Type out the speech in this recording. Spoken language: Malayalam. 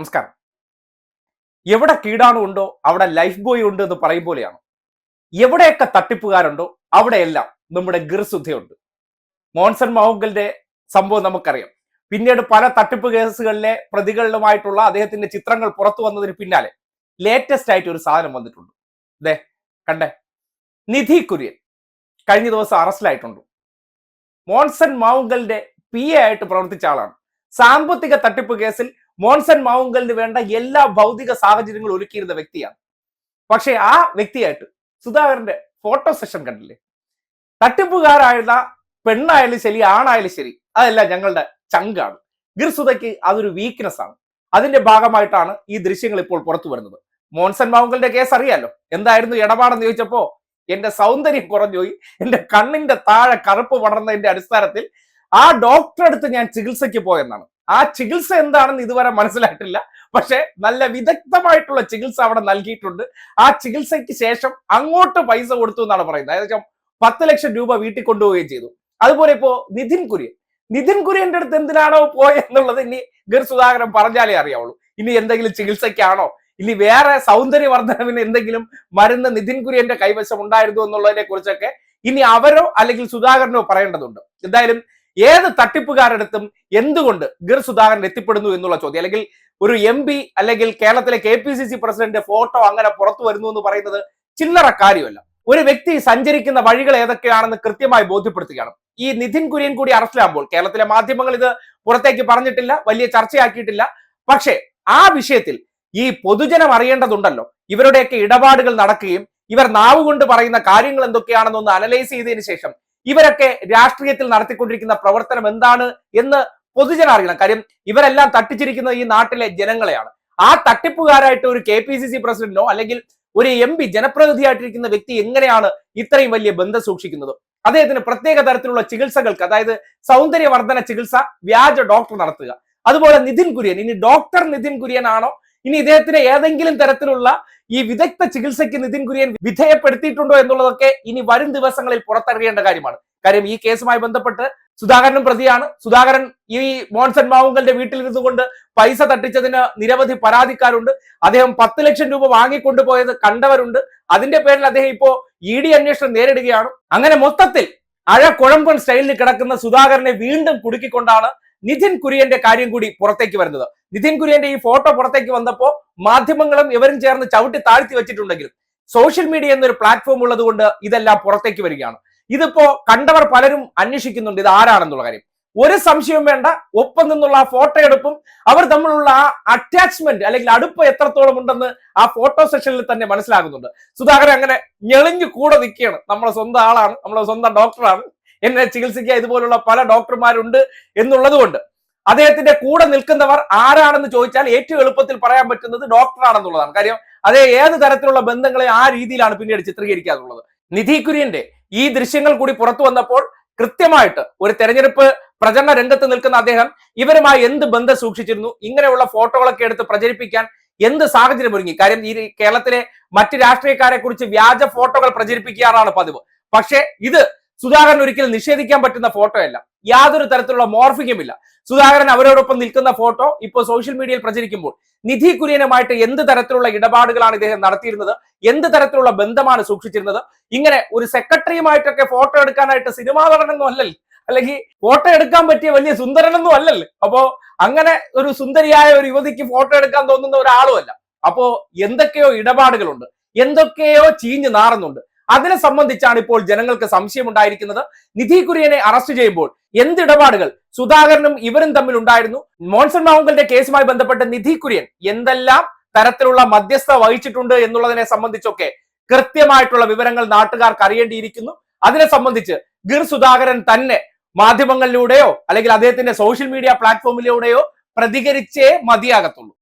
നമസ്കാരം. എവിടെ കീടാണുണ്ടോ അവിടെ ലൈഫ് ബോയ് ഉണ്ട് എന്ന് പറയും പോലെയാണ്. എവിടെയൊക്കെ തട്ടിപ്പുകാരുണ്ടോ അവിടെയെല്ലാം നമ്മുടെ ഗിർസുദ്ധയുണ്ട്. മോൺസൺ മൗങ്കലിന്റെ സംഭവം നമുക്കറിയാം. പിന്നീട് പല തട്ടിപ്പ് കേസുകളിലെ പ്രതികളിലുമായിട്ടുള്ള അദ്ദേഹത്തിന്റെ ചിത്രങ്ങൾ പുറത്തു വന്നതിന് പിന്നാലെ ലേറ്റസ്റ്റ് ആയിട്ട് ഒരു സാധനം വന്നിട്ടുണ്ട്. ദേ കണ്ടേ. നിധി കുര്യൻ കഴിഞ്ഞ ദിവസം അറസ്റ്റിലായിട്ടുണ്ട്. മോൺസൺ മാവുങ്കലിന്റെ പി എ ആയിട്ട് പ്രവർത്തിച്ച ആളാണ്. സാമ്പത്തിക തട്ടിപ്പ് കേസിൽ മോൺസൺ മാവുങ്കലിന് വേണ്ട എല്ലാ ഭൗതിക സാഹചര്യങ്ങളും ഒരുക്കിയിരുന്ന വ്യക്തിയാണ്. പക്ഷെ ആ വ്യക്തിയായിട്ട് സുധാകരന്റെ ഫോട്ടോ സെഷൻ കണ്ടില്ലേ? തട്ടിപ്പുകാരായിരുന്ന പെണ്ണായാലും ശരി ആണായാലും ശരി അതെല്ലാം ഞങ്ങളുടെ ചങ്കാണ്. ഗിർസുതയ്ക്ക് അതൊരു വീക്ക്നെസ് ആണ്. അതിന്റെ ഭാഗമായിട്ടാണ് ഈ ദൃശ്യങ്ങൾ ഇപ്പോൾ പുറത്തു വരുന്നത്. മോൺസൺ മാവുങ്കലിന്റെ കേസ് അറിയാലോ? എന്തായിരുന്നു ഇടപാടെന്ന് ചോദിച്ചപ്പോ എന്റെ സൗന്ദര്യം കുറഞ്ഞുപോയി എന്റെ കണ്ണിന്റെ താഴെ കറുപ്പ് വളർന്നതിന്റെ അടിസ്ഥാനത്തിൽ ആ ഡോക്ടറെ അടുത്ത് ഞാൻ ചികിത്സയ്ക്ക് പോയെന്നാണ്. ആ ചികിത്സ എന്താണെന്ന് ഇതുവരെ മനസ്സിലായിട്ടില്ല. പക്ഷെ നല്ല വിദഗ്ധമായിട്ടുള്ള ചികിത്സ അവിടെ നൽകിയിട്ടുണ്ട്. ആ ചികിത്സയ്ക്ക് ശേഷം അങ്ങോട്ട് പൈസ കൊടുത്തു എന്നാണ് പറയുന്നത്. അതായത് പത്ത് ലക്ഷം രൂപ വീട്ടിൽ കൊണ്ടുപോവുകയും ചെയ്തു. അതുപോലെ ഇപ്പോ നിതിൻ കുര്യൻ. നിതിൻ കുര്യന്റെ അടുത്ത് എന്തിനാണോ പോയെന്നുള്ളത് ഇനി ഗർ സുധാകരൻ പറഞ്ഞാലേ അറിയാവുള്ളൂ. ഇനി എന്തെങ്കിലും ചികിത്സയ്ക്കാണോ? ഇനി വേറെ സൗന്ദര്യവർദ്ധനവിന് എന്തെങ്കിലും മരുന്ന് നിതിൻ കുര്യന്റെ കൈവശം ഉണ്ടായിരുന്നു എന്നുള്ളതിനെ കുറിച്ചൊക്കെ ഇനി അവരോ അല്ലെങ്കിൽ സുധാകരനോ പറയേണ്ടതുണ്ട്. എന്തായാലും ഏത് തട്ടിപ്പുകാരടുത്തും എന്തുകൊണ്ട് ഗിർ സുധാകരൻ എത്തിപ്പെടുന്നു എന്നുള്ള ചോദ്യം? അല്ലെങ്കിൽ ഒരു എം പി അല്ലെങ്കിൽ കേരളത്തിലെ K P C C president photo അങ്ങനെ പുറത്തു വരുന്നു എന്ന് പറയുന്നത് ചില്ലറ കാര്യമല്ല. ഒരു വ്യക്തി സഞ്ചരിക്കുന്ന വഴികൾ ഏതൊക്കെയാണെന്ന് കൃത്യമായി ബോധ്യപ്പെടുത്തുകയാണ്. ഈ നിധിൻ കുര്യൻ കൂടി അറസ്റ്റിലാകുമ്പോൾ കേരളത്തിലെ മാധ്യമങ്ങൾ ഇത് പുറത്തേക്ക് പറഞ്ഞിട്ടില്ല വലിയ ചർച്ചയാക്കിയിട്ടില്ല. പക്ഷേ ആ വിഷയത്തിൽ ഈ പൊതുജനം അറിയേണ്ടതുണ്ടല്ലോ. ഇവരുടെയൊക്കെ ഇടപാടുകൾ നടക്കുകയും ഇവർ നാവുകൊണ്ട് പറയുന്ന കാര്യങ്ങൾ എന്തൊക്കെയാണെന്നൊന്ന് അനലൈസ് ചെയ്തതിനു ശേഷം ഇവരൊക്കെ രാഷ്ട്രീയത്തിൽ നടത്തിക്കൊണ്ടിരിക്കുന്ന പ്രവർത്തനം എന്താണ് എന്ന് പൊതുജനം അറിയണം. കാര്യം ഇവരെല്ലാം തട്ടിച്ചിരിക്കുന്നത് ഈ നാട്ടിലെ ജനങ്ങളെയാണ്. ആ തട്ടിപ്പുകാരായിട്ട് ഒരു കെ പി സി സി പ്രസിഡന്റോ അല്ലെങ്കിൽ ഒരു എം പി ജനപ്രതിനിധിയായിട്ടിരിക്കുന്ന വ്യക്തി എങ്ങനെയാണ് ഇത്രയും വലിയ ബന്ധം സൂക്ഷിക്കുന്നത്? അദ്ദേഹത്തിന് പ്രത്യേക തരത്തിലുള്ള ചികിത്സകൾക്ക് അതായത് സൗന്ദര്യവർദ്ധന ചികിത്സ വ്യാജ ഡോക്ടർ നടത്തുക. അതുപോലെ നിതിൻ കുര്യൻ. ഇനി ഡോക്ടർ നിതിൻ കുര്യൻ ആണോ ഇനി ഇദ്ദേഹത്തിന് ഏതെങ്കിലും തരത്തിലുള്ള ഈ വിദഗ്ധ ചികിത്സയ്ക്ക് നിതിൻ കുര്യൻ വിധേയപ്പെടുത്തിയിട്ടുണ്ടോ എന്നുള്ളതൊക്കെ ഇനി വരും ദിവസങ്ങളിൽ പുറത്തറിയേണ്ട കാര്യമാണ്. കാര്യം ഈ കേസുമായി ബന്ധപ്പെട്ട് സുധാകരനും പ്രതിയാണ്. സുധാകരൻ ഈ മോൺസൺ മാവുങ്കലിന്റെ വീട്ടിൽ കൊണ്ട് പൈസ തട്ടിച്ചതിന് നിരവധി പരാതിക്കാരുണ്ട്. അദ്ദേഹം പത്ത് ലക്ഷം രൂപ വാങ്ങിക്കൊണ്ടുപോയത് കണ്ടവരുണ്ട്. അതിന്റെ പേരിൽ അദ്ദേഹം ഇപ്പോ ഇ ഡി അന്വേഷണം നേരിടുകയാണ്. അങ്ങനെ മൊത്തത്തിൽ അഴ കുഴമ്പൻ സ്റ്റൈലിൽ കിടക്കുന്ന സുധാകരനെ വീണ്ടും കുടുക്കിക്കൊണ്ടാണ് നിതിൻ കുര്യന്റെ കാര്യം കൂടി പുറത്തേക്ക് വരുന്നത്. നിതിൻ കുര്യന്റെ ഈ ഫോട്ടോ പുറത്തേക്ക് വന്നപ്പോ മാധ്യമങ്ങളും ഇവരും ചേർന്ന് ചവിട്ടി താഴ്ത്തി വെച്ചിട്ടുണ്ടെങ്കിലും സോഷ്യൽ മീഡിയ എന്നൊരു പ്ലാറ്റ്ഫോം ഉള്ളതുകൊണ്ട് ഇതെല്ലാം പുറത്തേക്ക് വരികയാണ്. ഇതിപ്പോ കണ്ടവർ പലരും അന്വേഷിക്കുന്നുണ്ട് ഇത് ആരാണെന്നുള്ള കാര്യം. ഒരു സംശയവും വേണ്ട ഒപ്പം നിന്നുള്ള ആ ഫോട്ടോ എടുപ്പും അവർ തമ്മിലുള്ള ആ അറ്റാച്ച്മെന്റ് അല്ലെങ്കിൽ അടുപ്പ് എത്രത്തോളം ഉണ്ടെന്ന് ആ ഫോട്ടോ സെഷനിൽ തന്നെ മനസ്സിലാകുന്നുണ്ട്. സുധാകരൻ അങ്ങനെ ഞെളിഞ്ഞു കൂടെ നിൽക്കുകയാണ്. നമ്മളെ സ്വന്തം ആളാണ് നമ്മളെ സ്വന്തം ഡോക്ടറാണ് എന്നെ ചികിത്സിക്കുക ഇതുപോലുള്ള പല ഡോക്ടർമാരുണ്ട് എന്നുള്ളത് കൊണ്ട്. അദ്ദേഹത്തിന്റെ കൂടെ നിൽക്കുന്നവർ ആരാണെന്ന് ചോദിച്ചാൽ ഏറ്റവും എളുപ്പത്തിൽ പറയാൻ പറ്റുന്നത് ഡോക്ടറാണെന്നുള്ളതാണ് കാര്യം അതേ ഏത് തരത്തിലുള്ള ബന്ധങ്ങളെ ആ രീതിയിലാണ് പിന്നീട് ചിത്രീകരിക്കാറുള്ളത്. നിധി കുര്യന്റെ ഈ ദൃശ്യങ്ങൾ കൂടി പുറത്തു വന്നപ്പോൾ കൃത്യമായിട്ട് ഒരു തെരഞ്ഞെടുപ്പ് പ്രചരണ രംഗത്ത് നിൽക്കുന്ന അദ്ദേഹം ഇവരുമായി എന്ത് ബന്ധം സൂക്ഷിച്ചിരുന്നു? ഇങ്ങനെയുള്ള ഫോട്ടോകളൊക്കെ എടുത്ത് പ്രചരിപ്പിക്കാൻ എന്ത് സാഹചര്യം ഒരുങ്ങി? കാര്യം ഈ കേരളത്തിലെ മറ്റ് രാഷ്ട്രീയക്കാരെ കുറിച്ച് വ്യാജ ഫോട്ടോകൾ പ്രചരിപ്പിക്കാറാണ് പതിവ്. പക്ഷേ ഇത് സുധാകരൻ ഒരിക്കലും നിഷേധിക്കാൻ പറ്റുന്ന ഫോട്ടോ അല്ല യാതൊരു തരത്തിലുള്ള മോർഫിക്കും ഇല്ല സുധാകരൻ അവരോടൊപ്പം നിൽക്കുന്ന ഫോട്ടോ ഇപ്പോൾ സോഷ്യൽ മീഡിയയിൽ പ്രചരിക്കുമ്പോൾ നിധി കുര്യനുമായിട്ട് എന്ത് തരത്തിലുള്ള ഇടപാടുകളാണ് ഇദ്ദേഹം നടത്തിയിരുന്നത്? എന്ത് തരത്തിലുള്ള ബന്ധമാണ് സൂക്ഷിച്ചിരുന്നത്? ഇങ്ങനെ ഒരു സെക്രട്ടറിയുമായിട്ടൊക്കെ ഫോട്ടോ എടുക്കാനായിട്ട് സിനിമാ നടനൊന്നും അല്ലല്ലോ? അല്ലെങ്കിൽ ഫോട്ടോ എടുക്കാൻ പറ്റിയ വലിയ സുന്ദരനൊന്നും അല്ലല്ലോ? അപ്പോ അങ്ങനെ ഒരു സുന്ദരിയായ ഒരു യുവതിക്ക് ഫോട്ടോ എടുക്കാൻ തോന്നുന്ന ഒരാളുമല്ല. അപ്പോ എന്തൊക്കെയോ ഇടപാടുകളുണ്ട്. എന്തൊക്കെയോ ചീഞ്ഞു നാറുന്നുണ്ട്. അതിനെ സംബന്ധിച്ചാണ് ഇപ്പോൾ ജനങ്ങൾക്ക് സംശയം ഉണ്ടായിരിക്കുന്നത് നിധി കുര്യനെ അറസ്റ്റ് ചെയ്യുമ്പോൾ എന്ത് ഇടപാടുകൾ സുധാകരനും ഇവരും തമ്മിൽ ഉണ്ടായിരുന്നു. മോൺസൺ മാവുങ്കലിന്റെ കേസുമായി ബന്ധപ്പെട്ട് നിധി കുര്യൻ എന്തെല്ലാം തരത്തിലുള്ള മധ്യസ്ഥ വഹിച്ചിട്ടുണ്ട് എന്നുള്ളതിനെ സംബന്ധിച്ചൊക്കെ കൃത്യമായിട്ടുള്ള വിവരങ്ങൾ നാട്ടുകാർക്ക് അറിയേണ്ടിയിരിക്കുന്നു. അതിനെ സംബന്ധിച്ച് ഗിർ സുധാകരൻ തന്നെ മാധ്യമങ്ങളിലൂടെയോ അല്ലെങ്കിൽ അദ്ദേഹത്തിന്റെ സോഷ്യൽ മീഡിയ പ്ലാറ്റ്ഫോമിലൂടെയോ പ്രതികരിച്ചേ മതിയാകത്തുള്ളൂ.